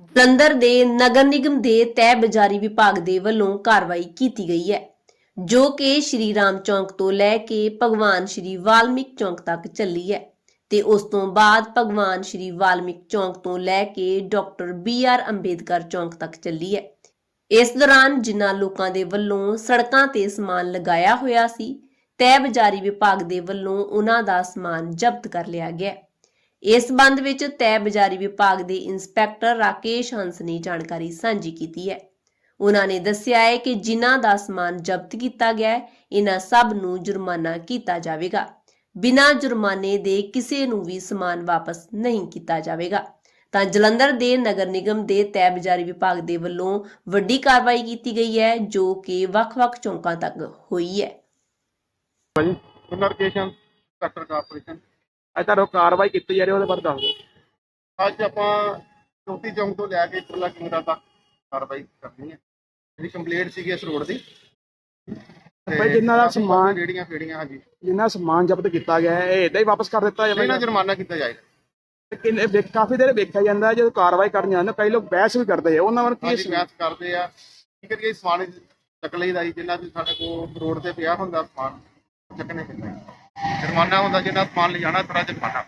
ਜਲੰਧਰ ਦੇ ਨਗਰ ਨਿਗਮ ਦੇ ਤਹਿ ਬਜ਼ਾਰੀ ਵਿਭਾਗ ਦੇ ਵੱਲੋਂ ਕਾਰਵਾਈ ਕੀਤੀ ਗਈ ਹੈ, ਜੋ ਕਿ ਸ਼੍ਰੀ ਰਾਮ ਚੌਂਕ ਤੋਂ ਲੈ ਕੇ ਭਗਵਾਨ ਸ਼੍ਰੀ ਵਾਲਮੀਕ ਚੌਂਕ ਤੱਕ ਚੱਲੀ ਹੈ ਤੇ ਉਸ ਤੋਂ ਬਾਅਦ ਭਗਵਾਨ ਸ਼੍ਰੀ ਵਾਲਮੀਕ ਚੌਂਕ ਤੋਂ ਲੈ ਕੇ ਡਾਕਟਰ ਬੀ ਆਰ ਅੰਬੇਦਕਰ ਚੌਂਕ ਤੱਕ ਚੱਲੀ ਹੈ। ਇਸ ਦੌਰਾਨ ਜਿਨ੍ਹਾਂ ਲੋਕਾਂ ਦੇ ਵੱਲੋਂ ਸੜਕਾਂ ਤੇ ਸਮਾਨ ਲਗਾਇਆ ਹੋਇਆ ਸੀ, ਤਹਿ ਬਜ਼ਾਰੀ ਵਿਭਾਗ ਦੇ ਵੱਲੋਂ ਉਹਨਾਂ ਦਾ ਸਮਾਨ ਜ਼ਬਤ ਕਰ ਲਿਆ ਗਿਆ ਇਸ ਸੰਬੰਧ ਵਿੱਚ ਤਹਿ ਬਜ਼ਾਰੀ ਵਿਭਾਗ ਦੇ ਇੰਸਪੈਕਟਰ ਰਾਕੇਸ਼ ਹੰਸ ਨੇ ਜਾਣਕਾਰੀ ਸਾਂਝੀ ਕੀਤੀ ਹੈ। ਉਹਨਾਂ ਨੇ ਦੱਸਿਆ ਹੈ ਕਿ ਜਿਨ੍ਹਾਂ ਦਾ ਸਮਾਨ ਜ਼ਬਤ ਕੀਤਾ ਗਿਆ ਹੈ, ਇਹਨਾਂ ਸਭ ਨੂੰ ਜੁਰਮਾਨਾ ਕੀਤਾ ਜਾਵੇਗਾ। ਬਿਨਾਂ ਜੁਰਮਾਨੇ ਦੇ ਕਿਸੇ ਨੂੰ ਵੀ ਸਮਾਨ ਵਾਪਸ ਨਹੀਂ ਕੀਤਾ ਜਾਵੇਗਾ। ਤਾਂ ਜਲੰਧਰ ਦੇ ਨਗਰ ਨਿਗਮ ਦੇ ਤਹਿ ਵਿਭਾਗ ਦੇ ਵੱਲੋਂ ਵੱਡੀ ਕਾਰਵਾਈ ਕੀਤੀ ਗਈ ਹੈ, ਜੋ ਕਿ ਵੱਖ-ਵੱਖ ਚੌਂਕਾਂ ਤੱਕ ਹੋਈ ਹੈ। ਭਾਜੀ ਨਰਕੇਸ਼ਨ ਸੈਕਟਰ ਕਾਰਪੋਰੇਸ਼ਨ। ਅੱਜ ਤੁਹਾਨੂੰ ਕਾਰਵਾਈ ਕੀਤੀ ਜਾ ਰਹੀ ਉਹਦੇ ਬਾਰੇ ਦੱਸ ਦਿਓ। ਅੱਜ ਆਪਾਂ ਚੌਥੀ ਚੌਂਕ ਤੋਂ ਲੈ ਕੇ ਟੋਲਾ ਕਿੰਗਰਾ ਤੱਕ ਕਾਰਵਾਈ ਕਰਨੀ ਹੈ। ਜਿਹੜੀ ਕੰਪਲੀਟ ਸੀਗੀ ਇਸ ਰੋਡ ਦੀ। ਭਾਈ ਜਿਨ੍ਹਾਂ ਦਾ ਸਮਾਨ- ਰੇਹੜੀਆਂ ਫੇੜੀਆਂ ਹਾਂਜੀ। ਜਿੰਨਾ ਸਮਾਨ ਜ਼ਬਤ ਕੀਤਾ ਗਿਆ ਹੈ ਇਹ ਇਦਾਂ ਹੀ ਵਾਪਸ ਕਰ ਦਿੱਤਾ ਇਹਨਾਂ ਜਾਵੇਗਾ ਜੁਰਮਾਨਾ ਕੀਤਾ ਜਾਏਗਾ। ਕਿੰਨੇ ਵੇਖ- ਕਾਫੀ ਦੇਰ ਵੇਖਿਆ ਜਾਂਦਾ ਜਦੋਂ ਕਾਰਵਾਈ ਕਰਨ ਜਾਂਦੇ ਕਈ ਲੋਕ ਬਹਿਸ ਵੀ ਕਰਦੇ ਆ ਉਹਨਾਂ ਵੱਲ ਕੀ ਮੈਚ ਕਰਦੇ ਆ। ਕੀ ਕਰੀਏ ਸਮਾਨ ਚੱਕ ਲਈਦਾ ਜਿੰਨਾ ਵੀ ਸਾਡੇ ਕੋਲ ਰੋਡ ਤੇ ਪਿਆ ਹੁੰਦਾ ਸਮਾਨ ਚੱਕਣੇ ਪੈਂਦੇ ਜੁਰਮਾਨਾ ਹੁੰਦਾ ਜਿੰਨਾ ਸਮਾਨ ਲਿਜਾਣਾ ਥੋੜਾ ਜੁਰਮਾਨਾ